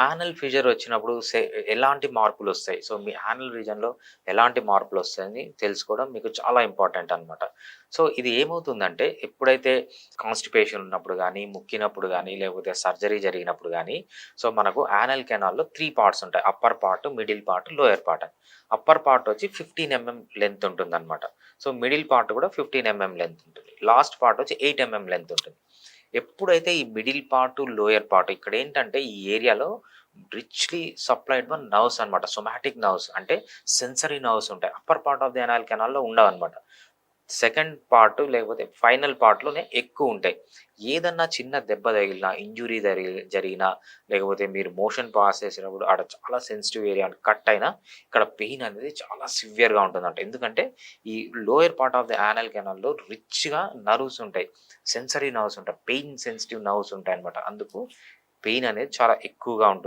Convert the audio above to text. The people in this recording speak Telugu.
యానల్ ఫీజర్ వచ్చినప్పుడు సే ఎలాంటి మార్పులు వస్తాయి? సో మీ యానల్ రీజన్లో ఎలాంటి మార్పులు వస్తాయని తెలుసుకోవడం మీకు చాలా ఇంపార్టెంట్ అనమాట సో ఇది ఏమవుతుందంటే ఎప్పుడైతే కాన్స్టిపేషన్ ఉన్నప్పుడు కానీ ముక్కినప్పుడు కానీ లేకపోతే సర్జరీ జరిగినప్పుడు కానీ సో మనకు యానల్ కెనాల్లో త్రీ పార్ట్స్ ఉంటాయి. Upper part middle part lower part upper part వచ్చి ఫిఫ్టీన్ ఎంఎం లెంత్ ఉంటుంది అనమాట సో మిడిల్ పార్ట్ కూడా ఫిఫ్టీన్ ఎంఎం లెంత్ ఉంటుంది. లాస్ట్ పార్ట్ వచ్చి ఎయిట్ ఎంఎం లెంత్ ఉంటుంది. ఎప్పుడైతే ఈ మిడిల్ పార్ట్ లోయర్ పార్ట్ ఇక్కడ ఏంటంటే ఈ ఏరియాలో రిచ్లీ సప్లైడ్ వన్ నర్వ్స్ అనమాట సొమాటిక్ నర్వ్స్ అంటే సెన్సరీ నర్వ్స్ ఉంటాయి. Upper part of the anal కెనాల్లో ఉండవు అనమాట సెకండ్ పార్ట్ లేకపోతే ఫైనల్ పార్ట్లోనే ఎక్కువ ఉంటాయి. ఏదన్నా చిన్న దెబ్బ తగిలినా ఇంజురీ జరిగి జరిగినా లేకపోతే మీరు మోషన్ పాస్ చేసినప్పుడు ఆడ చాలా సెన్సిటివ్ ఏరియా కట్ అయినా ఇక్కడ పెయిన్ అనేది చాలా సివియర్గా ఉంటుందంట. ఎందుకంటే ఈ lower part of the anal కెనాల్లో రిచ్గా నర్వ్స్ ఉంటాయి. సెన్సరీ నర్వ్స్ ఉంటాయి. పెయిన్ సెన్సిటివ్ నర్వ్స్ ఉంటాయి అనమాట అందుకు పెయిన్ అనేది చాలా ఎక్కువగా ఉంటుంది.